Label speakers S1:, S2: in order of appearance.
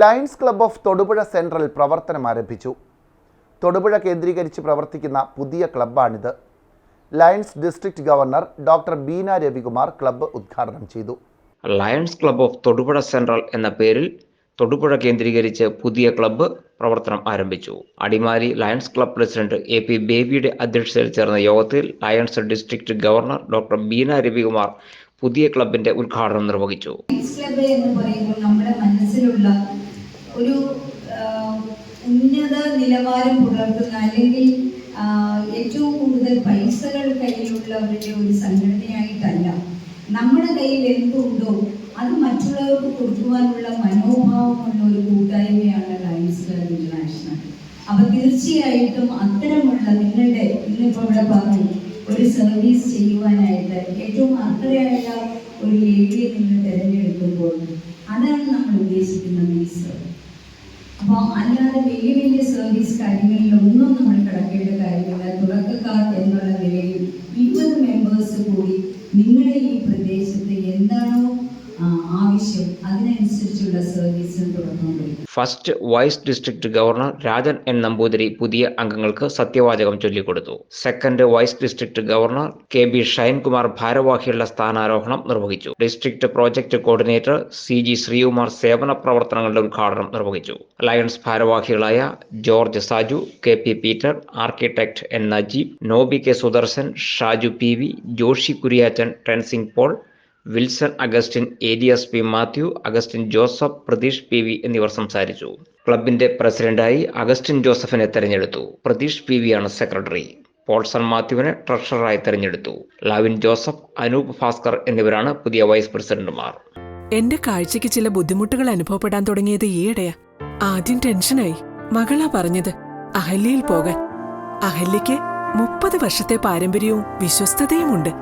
S1: Lions club of Thodupuzha central പ്രവർത്തനം ആരംഭിച്ചു. തൊടുപുഴ കേന്ദ്രീകരിച്ച് പ്രവർത്തിക്കുന്ന പുതിയ ക്ലബ്ബാണിത്. Lions district governor doctor Beena Ravikumar club ഉദ്ഘാടനം ചെയ്തു.
S2: Lions club of Thodupuzha central എന്ന പേരിൽ തൊടുപുഴ കേന്ദ്രീകരിച്ച് പുതിയ ക്ലബ്ബ് പ്രവർത്തനം ആരംഭിച്ചു. Adimali lions club president A P ബേബിയുടെ അധ്യക്ഷതയിൽ ചേർന്ന യോഗത്തിൽ lions district governor doctor Beena Ravikumar പുതിയ ക്ലബിന്റെ ഉദ്ഘാടനം നിർവഹിച്ചു.
S3: നമ്മുടെ മനസ്സിലുള്ള ഒരു ഉന്നത നിലവാരം പുലർത്തുന്ന അല്ലെങ്കിൽ ഏറ്റവും കൂടുതൽ പൈസകൾ കയ്യിലുള്ളവരുടെ ഒരു സംഘടനയായിട്ടല്ല. നമ്മുടെ കയ്യിൽ എന്തുണ്ടോ അത് മറ്റുള്ളവർക്ക് കൊടുക്കുവാനുള്ള മനോഭാവമുള്ള ഒരു കൂട്ടായ്മയാണ് ലയൻസ് ക്ലബ് ഇന്റർനാഷണൽ അപ്പൊ തീർച്ചയായിട്ടും അത്തരമുള്ള നിങ്ങളുടെ ഇന്നിപ്പോ ഇവിടെ പറഞ്ഞു ഒരു സർവീസ് ചെയ്യുവാനായിട്ട് ഏറ്റവും അർഹതയായ ഒരു ഏരിയ നിങ്ങൾ തിരഞ്ഞെടുക്കുമ്പോൾ അതാണ് നമ്മൾ ഉദ്ദേശിക്കുന്ന ഈ സർവീസ് അപ്പോൾ അല്ലാതെ വലിയ വലിയ സർവീസ് കാര്യങ്ങളിലൊന്നും നമ്മൾ കിടക്കേണ്ട കാര്യമില്ല. തുടക്കക്കാർ എന്നുള്ള നിലയിൽ ഇരുപത് മെമ്പേഴ്സ് കൂടി നിങ്ങളുടെ ഈ പ്രദേശത്ത് എന്താണോ ആവശ്യം അതിനനുസരിച്ചുള്ള
S2: first vice district governor Rajan N Namboothiri പുതിയ അംഗങ്ങൾക്ക് സത്യവാചകം ചൊല്ലിക്കൊടുത്തു. Second vice district governor K B Shinekumar ഭാരവാഹികളുടെ സ്ഥാനാരോഹണം നിർവഹിച്ചു. District project coordinator C G Sreekumar സേവന പ്രവർത്തനങ്ങളുടെ ഉദ്ഘാടനം നിർവഹിച്ചു. ലയൺസ് ഭാരവാഹികളായ George Saju K P Peter architect N Najeeb Noby K Sudarshan Shaju P V Joshi Kuriachan Tenzing Paul Wilson Augustine Aries P Mathew Augustine Joseph Pratheesh P V എന്നിവർ സംസാരിച്ചു. ക്ലബിന്റെ പ്രസിഡന്റായി Augustine ജോസഫിനെ തെരഞ്ഞെടുത്തു. പ്രതീഷ് പി ആണ് secretary. Paulson മാത്യുവിനെ ട്രഷററായി തെരഞ്ഞെടുത്തു. ലാവിൻ ജോസഫ് അനൂപ് ഭാസ്കർ എന്നിവരാണ് പുതിയ വൈസ് പ്രസിഡന്റുമാർ.
S4: എന്റെ കാഴ്ചയ്ക്ക് ചില ബുദ്ധിമുട്ടുകൾ അനുഭവപ്പെടാൻ തുടങ്ങിയത് ഈയിടെയാ. ആദ്യം ടെൻഷനായി. മകളാ പറഞ്ഞത് അഹല്യയിൽ പോകാൻ. അഹല്യയ്ക്ക് മുപ്പത് വർഷത്തെ പാരമ്പര്യവും വിശ്വസ്തതയുമുണ്ട്.